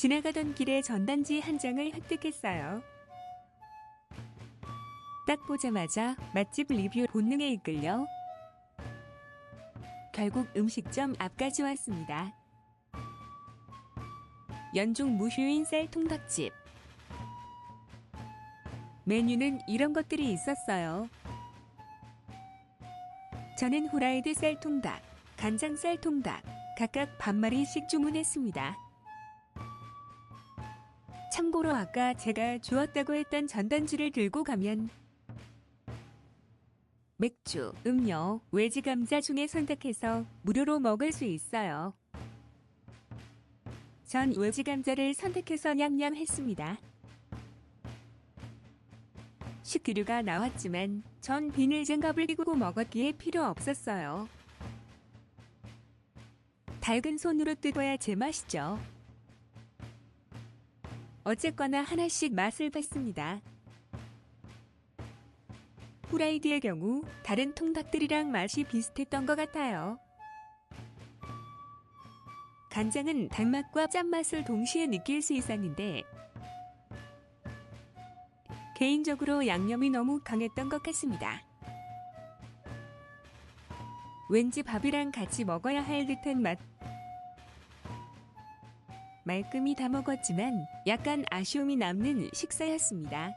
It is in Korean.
지나가던 길에 전단지 한 장을 획득했어요. 딱 보자마자 맛집 리뷰 본능에 이끌려 결국 음식점 앞까지 왔습니다. 연중 무휴인 쌀 통닭집. 메뉴는 이런 것들이 있었어요. 저는 후라이드 쌀 통닭, 간장 쌀 통닭, 각각 반마리씩 주문했습니다. 참고로 아까 제가 주었다고 했던 전단지를 들고 가면 맥주, 음료, 외지 감자 중에 선택해서 무료로 먹을 수 있어요. 전 외지 감자를 선택해서 냠냠 했습니다. 식기류가 나왔지만 전 비닐 장갑을 끼고 먹었기에 필요 없었어요. 닭은 손으로 뜯어야 제맛이죠. 어쨌거나 하나씩 맛을 봤습니다. 후라이드의 경우 다른 통닭들이랑 맛이 비슷했던 것 같아요. 간장은 단맛과 짠맛을 동시에 느낄 수 있었는데 개인적으로 양념이 너무 강했던 것 같습니다. 왠지 밥이랑 같이 먹어야 할 듯한 맛. 말끔히 다 먹었지만 약간 아쉬움이 남는 식사였습니다.